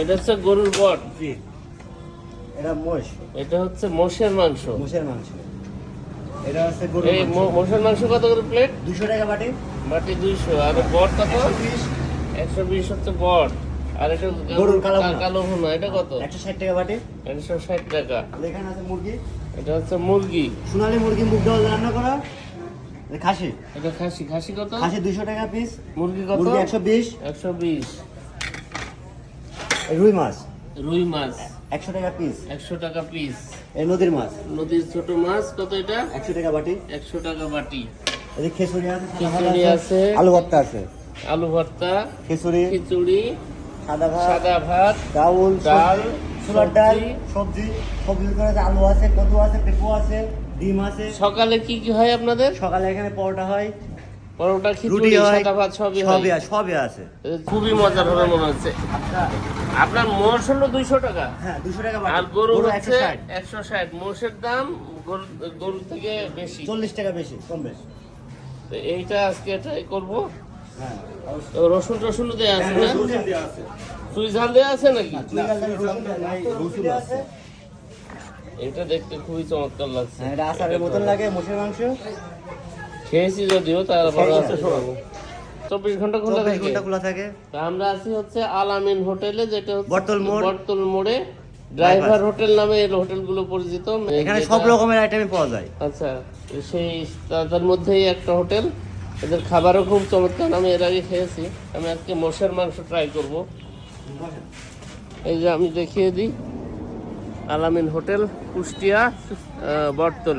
এটা হচ্ছে গরুর বট। জি। এটা মোষ। এটা হচ্ছে মোষের মাংস। মোষের মাংস। এটা হচ্ছে গরু এই মোষের মাংস কত করে প্লেট দুশো টাকা বাটি। মাটি দুইশো। আর বট কত? একশো পিস একশো বিশ হচ্ছে বট। আর এটা গরুর কালো কালো ভুনা। এটা কত? একশো ষাট টাকা বাটি। একশো ষাট টাকা। আর এখানে আছে মুরগি। এটা হচ্ছে মুরগি। সোনালি মুরগি মুগ ডাল রান্না করা। খাসি। এটা খাসি। খাসি কত? খাসি দুশো টাকা পিস মুরগি কত? মুরগি একশো বিশ। একশো বিশ। রুই মাছ। রুই মাছ। একশো টাকা পিস একশো টাকা পিস এই নদীর মাছ। নদীর ছোট মাছ কত এটা? একশো টাকা বাটি। একশো টাকা বাটি। এই খেসুরি আছে আছে আলু ভর্তা আছে। আলু ভর্তা খেসুরি খিচুড়ি সাদা ভাত সাদা ভাত ডাউল ডাল, ছোলার ডাল সবজি। সবজি সবজি করে আলু আছে কদু আছে পেঁপো আছে ডিম আছে। সকালে কি কি হয় আপনাদের? সকালে এখানে পরোটা হয় পরোটা রুটি খিচুড়ি হয় সাদা ভাত সবই হয়। সবই আছে সবই আছে। খুবই মজার হবে মনে হচ্ছে। আপনার মোষ হলো দুইশো টাকা। হ্যাঁ দুশো টাকা আর গরু একশো হচ্ছে ষাট। একশো ষাট। মোষের দাম গরু- গরুর থেকে বেশি। চল্লিশ টাকা বেশি কম বেশি। তো এইটা আজকে ট্রাই করব। হ্যাঁ রসুন টসুন দেওয়া আছে না? রসুন দেওয়া আছে। সুই ঝাল দেওয়া আছে নাকি। এটা দেখতে খুবই চমৎকার লাগছে। হ্যাঁ, এটা আচারের মতন লাগে মোষের মাংস। খেয়েছি যদিও তার ভালো আছে শোনাবো চব্বিশ ঘণ্টা খোলা থাকে? ঘণ্টা খোলা থাকে। আমরা আছি হচ্ছে আলামিন হোটেলে যেটা হচ্ছে বটতল মোড়। বটতল মোড়ে। ড্রাইভার হোটেল নামে এই হোটেলগুলো পরিচিত। এখানে সব রকমের আইটেমই পাওয়া যায়। আচ্ছা সেই তাদের মধ্যেই একটা হোটেল। এদের খাবারও খুব চমৎকার। আমি এর আগে খেয়েছি। আমি আজকে মোষের মাংস ট্রাই করব। এই যে আমি দেখিয়ে দিই। আলামিন হোটেল কুষ্টিয়া বটতল।